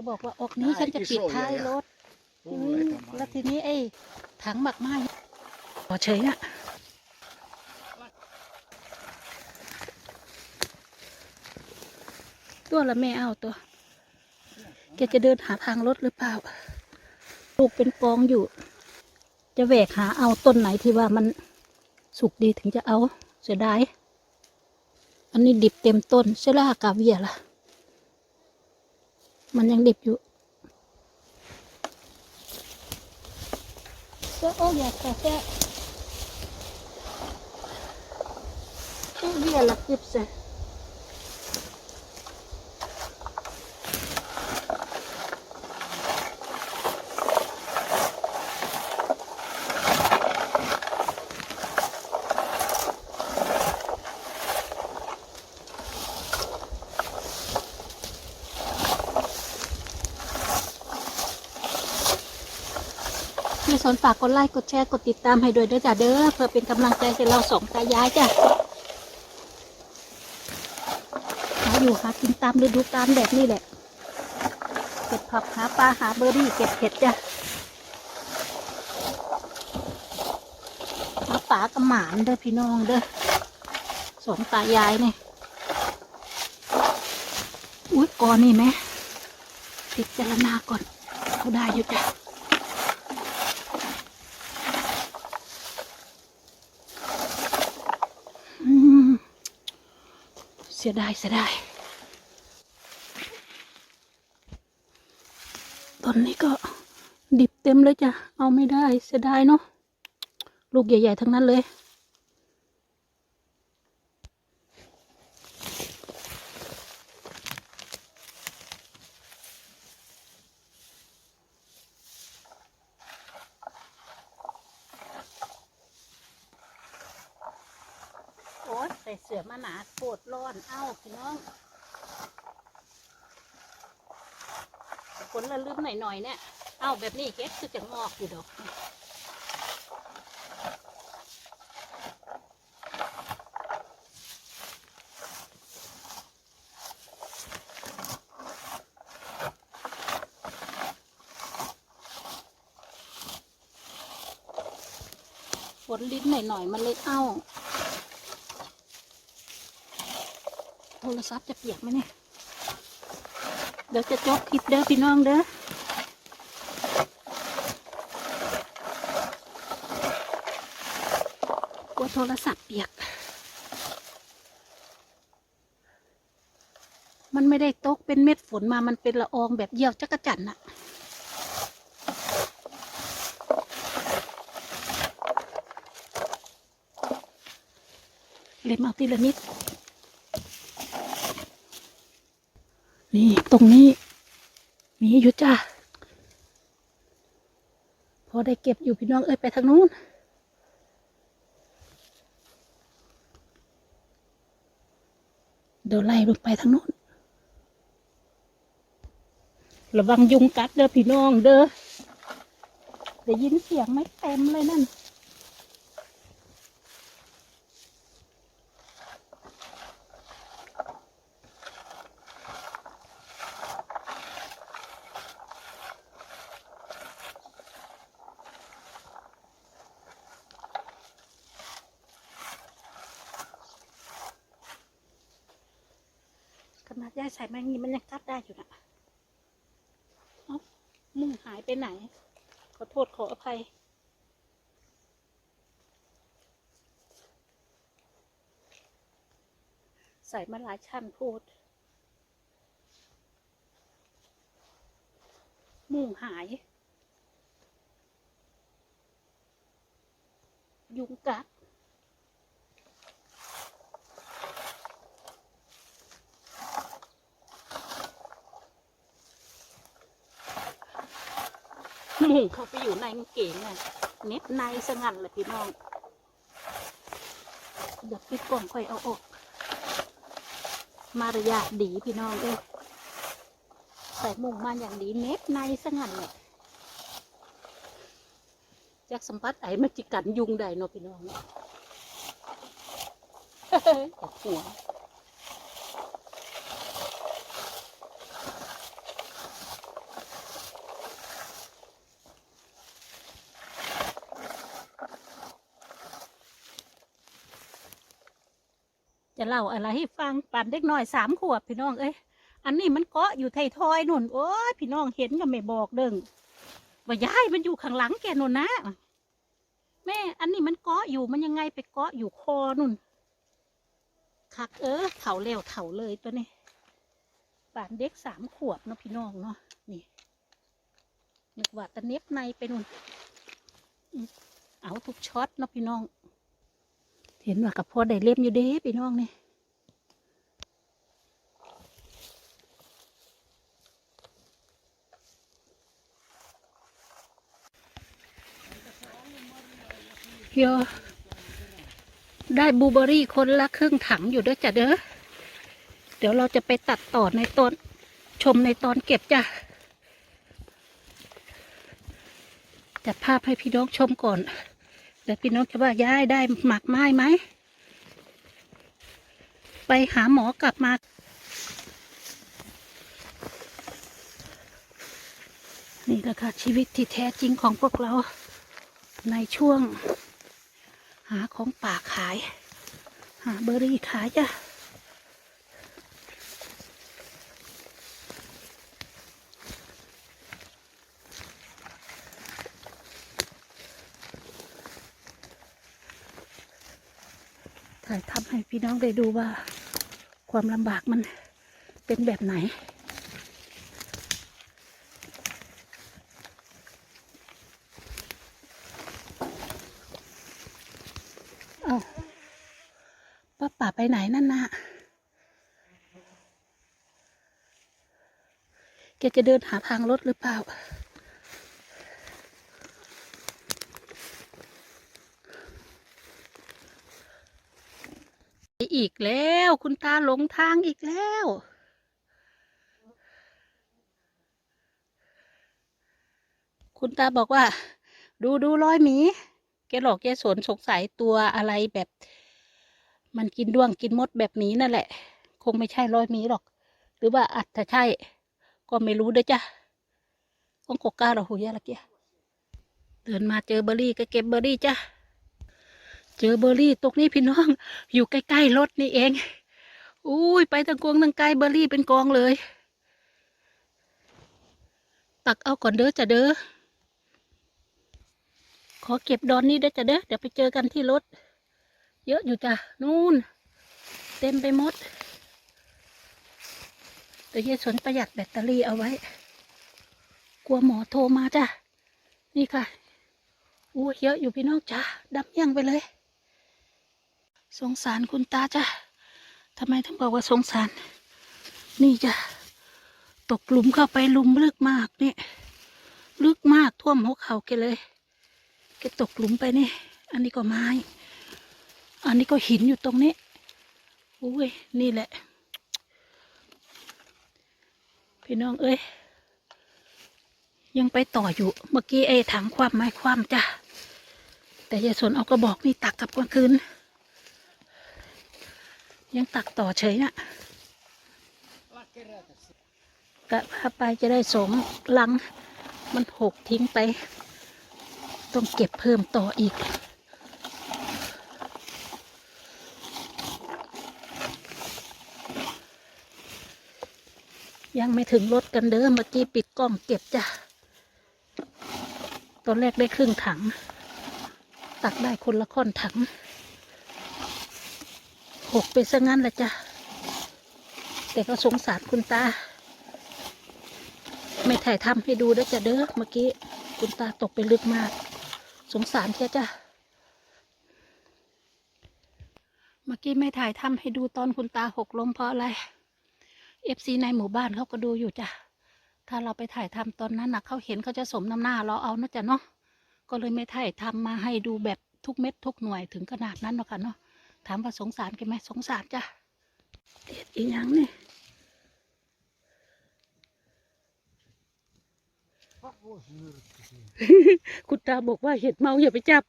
จะบอกว่าออกนี้ฉันจะปิดท้ายรถโอ้อืยมทำไมแล้วทีนี้ไอ้ถังหมักไม้พอเฉยน่ะตัวละแม่เอาตัวแกจะเดินหาทางรถหรือเปล่า ลูกเป็นกองอยู่ จะแหวกหาเอาต้นไหนที่ว่ามันสุกดีถึงจะเอาเสียดาย อันนี้ดิบเต็มต้นเซล่ากาเวียล่ะ มันยังดิบอยู่เสื้อโอ้ยขอแค่ตู้เบียร์ลักยิบเสร็ นฝากกดไลค์กดแชร์กดติดตามให้ด้วยเด้อจ้ะเด้อเพื่อเป็นกำลังใจให้เราสองตายายจ้ะหาอยู่หากินตามฤดูกาลแบบนี้แหละเก็บผักหาปลาหาเบอร์รี่เก็บเห็ดจ้ะหาปลากระหมานเด้อพี่น้องเด้อสองตายายเนี่ยอุ้ยก่อนนี่ไหมติดจารณาก่อนเขาได้อยู่จ้ะ อืมเสียดายเสียดายตอนนี้ก็ดิบเต็มเลยจ้ะ เอาไม่ได้เสียดายเนาะ ลูกใหญ่ ๆ ทั้งนั้นเลย ส่เสื้อมาหนาโคตรร้อนเอ้าพี่น้องฝนละลืมหน่อยๆเนี่ยเอ้าแบบนี้เก็ดคือจะงอกอยู่ดอกฝนลิ้นหน่อยๆมันเลยเอ้า โทรศัพท์จะเปียกไหมเนี่ย เดี๋ยวจะจบคลิปเด้อพี่น้องเด้อกลัวโทรศัพท์เปียก มันไม่ได้ตกเป็นเม็ดฝนมา มันเป็นละอองแบบเยี่ยวจักรจันน่ะ เล็มเอาทีละนิด นี่ตรงนี้ มีอยู่จ้าพอได้เก็บอยู่พี่น้องเอ้ยไปทางนู้นเดี๋ยวไล่ลงไปทางนู้นระวังยุงกัดเด้อพี่น้องเด้อได้ยินเสียงไหมเต็มเลยนั่น นาดยายใส่แมงนี้มันยังกัดได้อยู่นะเอ้ามึงหายไปไหน ขอโทษขออภัย ใส่มาหลายชั้นพูด มุ่งหาย ยุงกัด หมูเขาไปอยู่ในกางเกงน่ะเน็บในสงันเลยพี่น้องเดี๋ยวปิดกล่องค่อยเอาออก มารยาทดีพี่น้องเอ้ยใส่มุงมาอย่างดีเน็บในสงันเลยจากสัมผัสไอ้มันจิกันยุงได้เนาะพี่น้องเนาะอยากหัว จะเล่าอะไรให้ฟังปั่นเด็กน้อยสามขวบพี่น้องเอ้ยอันนี้มันเกาะอยู่ไทยทอยนุ่นโอ้ยพี่น้องเห็นก็ไม่บอกเด้งว่ายายมันอยู่ข้างหลังแกนุ่นนะแม่อันนี้มันเกาะอยู่มันยังไงไปเกาะอยู่คอนุ่นคักเออเถาเร็วเถาเลยตัวนี้ป่านเด็กสามขวบเนาะพี่น้องเนาะนี่นึกว่าตะเน็บในไปนุ่นเอาทุกช็อตเนาะพี่น้อง เห็นว่ากับพ่อได้เล่มอยู่เด้พี่น้องนี่โยได้บูเบอรี่คนละครึ่งถังอยู่ด้วยจ้ะเด้อ เดี๋ยวเราจะไปตัดต่อในตอนชมในตอนเก็บจ้ะจัดภาพให้พี่น้องชมก่อน แต่พี่น้องจะว่ายายได้หมักไม้ไหม ไปหาหมอกลับมา นี่แหละค่ะชีวิตที่แท้จริงของพวกเราในช่วง หาของป่าขาย หาเบอร์รี่ขายจ้ะ ถ่ายทำให้พี่น้องได้ดูว่า ความลำบากมันเป็นแบบไหน เอาป้าป่าไปไหนนั่นนะแกจะเดินหาทางรถหรือเปล่า อีกแล้ว คุณตาหลงทางอีกแล้ว คุณตาบอกว่า ดูดูรอยหมีแกหลอกแกสนสงสัยตัวอะไรแบบ มันกินด้วงกินมดแบบหมีนั่นแหละ คงไม่ใช่รอยหมีหรอก หรือว่าอาจจะใช่ ก็ไม่รู้ด้จ้ะก้องกก้าเราหูยาละเกียเดินมาเจอเบอร์รี่ก็เก็บเบอร์รี่จ้ะ เจอเบอร์รี่ตรงนี้พี่น้อง อยู่ใกล้ๆรถนี่เอง อุ้ยไปตะกวงตังไกลเบอร์รี่เป็นกองเลย ตักเอาก่อนเด้อจ้ะเด้อ ขอเก็บดอนนี้เด้อจ้ะเด้อ เดี๋ยวไปเจอกันที่รถ เยอะอยู่จ้ะ นู่น เต็มไปหมดแต่ยายสนประหยัดแบตเตอรี่เอาไว้ กลัวหมอโทรมาจ้ะ นี่ค่ะอู้เยอะอยู่พี่น้องจ้ะดำยังไปเลย สงสารคุณตาจ้ะทำไมถึงบอกว่าสงสาร นี่จ้ะตกหลุมเข้าไปหลุมลึกมากนี่ลึกมากท่วมหัวเข่าแกเลยแกตกหลุมไปนี่ อันนี้ก็ไม้ อันนี้ก็หินอยู่ตรงนี้อุ้ยนี่แหละ พี่น้องเอ้ยยังไปต่ออยู่เมื่อกี้ไอ้ถังความไม้ความจ้ะแต่ยายสนเอากระบอกนี่ตักกลับกลางคืน ยังตักต่อเฉยนะกะพาไปจะได้สมลัง มันหกทิ้งไป ต้องเก็บเพิ่มต่ออีก ยังไม่ถึงรถกันเด้อเมื่อกี้ปิดกล้องเก็บจ้ะ ตอนแรกได้ครึ่งถัง ตักได้คนละค่อนถัง หกไปซะงั้นละจ้ะ แต่ก็สงสารคุณตา ไม่ถ่ายทำให้ดูด้วยจ้ะเด้อเมื่อกี้ คุณตาตกไปลึกมาก สงสารแค่จ้ะ เมื่อกี้ไม่ถ่ายทำให้ดูตอนคุณตาหกล้มเพราะอะไรเอฟซีในหมู่บ้านเขาก็ดูอยู่จ้ะ ถ้าเราไปถ่ายทำตอนนั้นนะเขาเห็นเขาจะสมน้ำหน้าเราเอานะจ๊ะเนาะ ก็เลยไม่ถ่ายทำมาให้ดูแบบทุกเม็ดทุกหน่วยถึงขนาดนั้นเนาะค่ะเนาะ ถามว่าสงสารกันไหมสงสารจ้ะเด็ดอีหยังนี่คุณตาบอกว่าเห็ดเมาอย่าไปจับ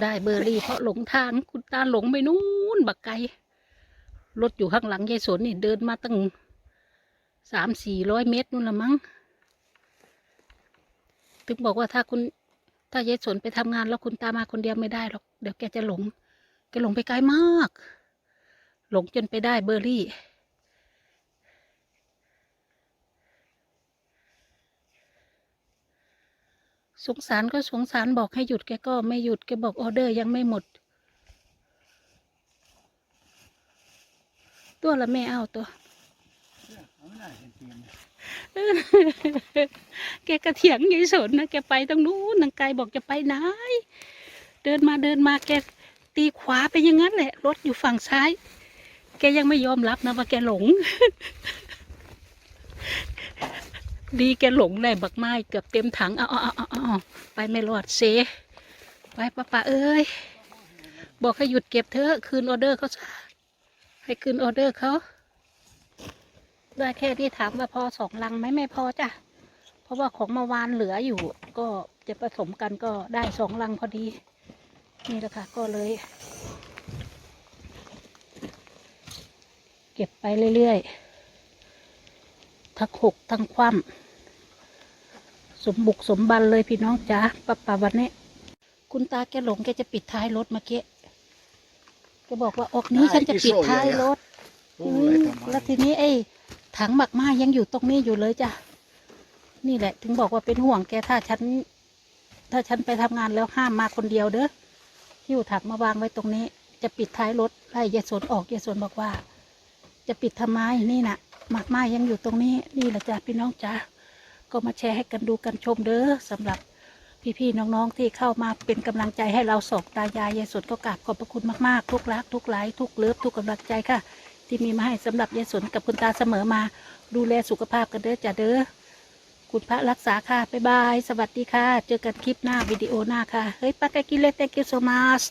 ได้เบอร์รี่เพราะหลงทาง คุณตาหลงไปนู้นบักไกลรถอยู่ข้างหลังยายสนนี่เดินมาตั้งสามสี่ร้อยเมตรนู่นละมั้งถึงบอกว่าถ้าคุณ ถ้ายายสนไปทำงานแล้วคุณตามาคนเดียวไม่ได้หรอก เดี๋ยวแกจะหลง แกหลงไปไกลมาก หลงจนไปได้เบอร์รี่ สงสารก็สงสารบอกให้หยุดแกก็ไม่หยุด แกบอกออเดอร์ยังไม่หมด ตัวละแม่เอาตัว แกกระเถียงยายสนนะแกไปตรงนู้นนางไกายบอกจะไปไหน เดินมาเดินมาแกตีขวาไปอย่างนั้นแหละ รถอยู่ฝั่งซ้าย แกยังไม่ยอมรับนะว่าแกหลง ดีแกหลงได้บักไม้เกือบเต็มถังเอาเอาเอาเอาไปไม่รอดเซไปป้าป้าเอ้ย บอกให้หยุดเก็บเถอะคืนออเดอร์เขาซะให้คืนออเดอร์เขา ได้แค่ที่ถามว่าพอสองลังไหมไม่พอจ้ะ เพราะว่าของเมาวานเหลืออยู่ ก็จะผสมกันก็ได้สองลังพอดี นี่แหละค่ะก็เลย เก็บไปเรื่อยๆทั้งหกทั้งคว่ำสมบุกสมบันเลยพี่น้องจ๋าปะปะวันนี้ คุณตาแกหลงแกจะปิดท้ายรถเมื่อกี้แกบอกว่าออกนี้ฉันจะปิดท้ายรถโอ้อืยมทำไมแล้วทีนี้ไอ้ ถังหมักไม้ยังอยู่ตรงนี้อยู่เลยจ้ะ นี่แหละ ถึงบอกว่าเป็นห่วงแกถ้าฉัน ถ้าฉันไปทำงานแล้วห้ามมาคนเดียวเด้อหิ้วถังมาวางไว้ตรงนี้ จะปิดท้ายรถไล่ยายสนออกยายสนบอกว่า จะปิดทำไมนี่น่ะหมักไม้ยังอยู่ตรงนี้ นี่แหละจ้ะพี่น้องจ้ะก็มาแชร์ให้กันดูกันชมเด้อสำหรับพี่ๆน้องๆที่เข้ามาเป็นกำลังใจให้เราสองตายายยายสนก็กราบขอบพระคุณมากๆ ทุกรัก ทุกไลค์ทุกเลิฟทุกกำลังใจค่ะ ที่มีมาให้สำหรับยายสนกับคุณตาเสมอมา ดูแลสุขภาพกันเด้อจ้าเด้อคุณพระรักษาค่ะ บ๊ายบาย สวัสดีค่ะ เจอกันคลิปหน้าวิดีโอหน้าค่ะ เฮ้ยปากากิเล thank you so much